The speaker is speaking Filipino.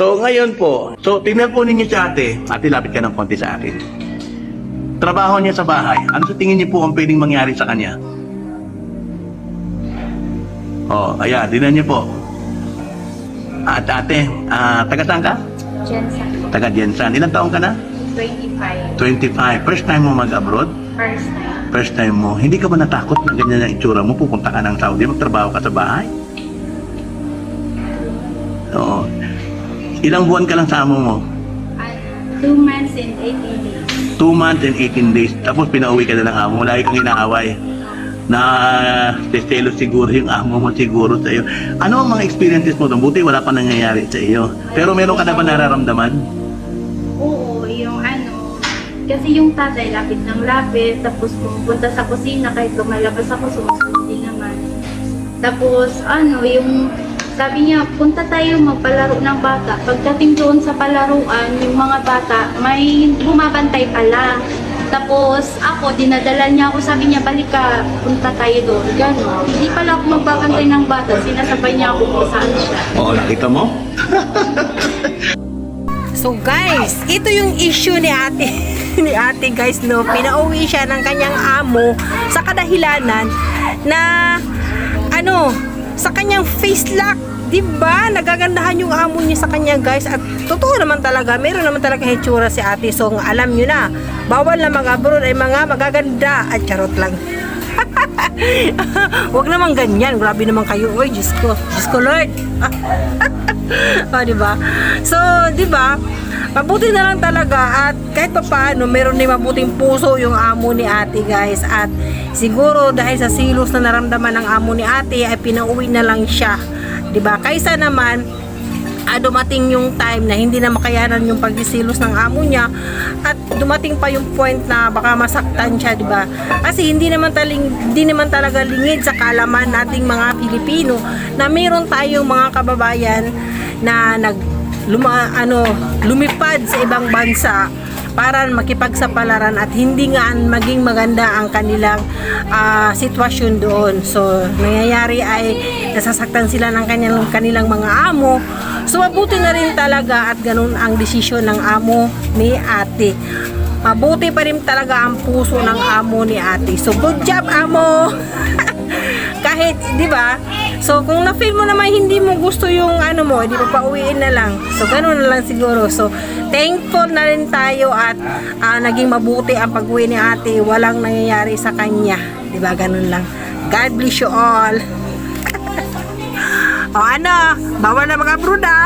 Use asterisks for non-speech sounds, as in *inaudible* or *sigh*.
So, ngayon po, so, tingnan po ninyo si ate. Ate, lapit ka ng konti sa akin. Trabaho niya sa bahay. Ano sa tingin niyo po ang pwedeng mangyari sa kanya? Oh, ayan, dinan niyo po. At ate, ah, taga saan ka? Jensen, Taga Jensan. Ilang taong ka na? 25. 25. First time mo mag-abroad? First time. First time mo. Hindi ka ba natakot na ganyan ang itsura mo? Pupunta ka ng Saudi, magtrabaho ka sa bahay? Ilang buwan ka lang sa amo mo? Ano, two months and 18 days. 2 months and 18 days. Tapos pinauwi ka na ng amo mo. Lagi kang inaaway. Na testelo siguro yung amo mo siguro sa iyo. Ano ang mga experiences mo doon? Buti wala pa nangyayari sa iyo. Pero meron ka na ba nararamdaman? Oo, yung ano, kasi yung tatay lapit ng lapit, tapos pumupunta sa kusina, kahit lumalabas ako, sumusunod din naman. Tapos ano, yung sabi niya, punta tayo magpalaro ng bata. Pagdating doon sa palaruan, yung mga bata, may bumabantay pala. Tapos ako, dinadala niya ako, sabi niya, balik ka, punta tayo doon. Gano'n. Hindi pala ako magbabantay ng bata, sinasabay niya ako kung saan siya. Oo, nakita mo? So guys, ito yung issue ni ate. *laughs* ni ate guys, no. Pinauwi siya ng kanyang amo sa kadahilanan na ano, sa kanyang face lock. 'Di ba? Nagagandahan yung amo niya sa kanya, guys. At totoo naman talaga, meron naman talaga hitsura si ate. So, alam niyo na, bawal na mag-abroad ay mga magaganda. At charot lang. *laughs* Huwag naman ganyan. Grabe naman kayo. Oy, Diyos ko. Diyos ko, Lord. o, di ba? So, di ba? Mabuti na lang talaga at kahit pa paano, meron din mabuting puso yung amo ni ate guys at siguro dahil sa silos na naramdaman ng amo ni ate ay pinauwi na lang siya 'di ba kaysa naman ah, dumating yung time na hindi na makayanan yung pagdisilos ng amo niya at dumating pa yung point na baka masaktan siya, di ba? Kasi hindi naman taling hindi naman talaga lingid sa kalaman nating mga Pilipino na meron tayong mga kababayan na nag luma, ano, lumipad sa ibang bansa para makipagsapalaran at hindi nga maging maganda ang kanilang ah, sitwasyon doon. So, nangyayari ay nasasaktan sila ng kanilang, kanilang mga amo. So, mabuti na rin talaga at ganun ang desisyon ng amo ni ate. Mabuti pa rin talaga ang puso ng amo ni ate. So, good job, amo! *laughs* kahit, di ba? So, kung na-feel mo naman hindi mo gusto yung ano mo, di pa pauwiin na lang. So, ganun na lang siguro. So, thankful na rin tayo at ah, naging mabuti ang pag-uwi ni ate. Walang nangyayari sa kanya. Di ba? Ganun lang. God bless you all. *laughs* o ano, bawal na mga bruda.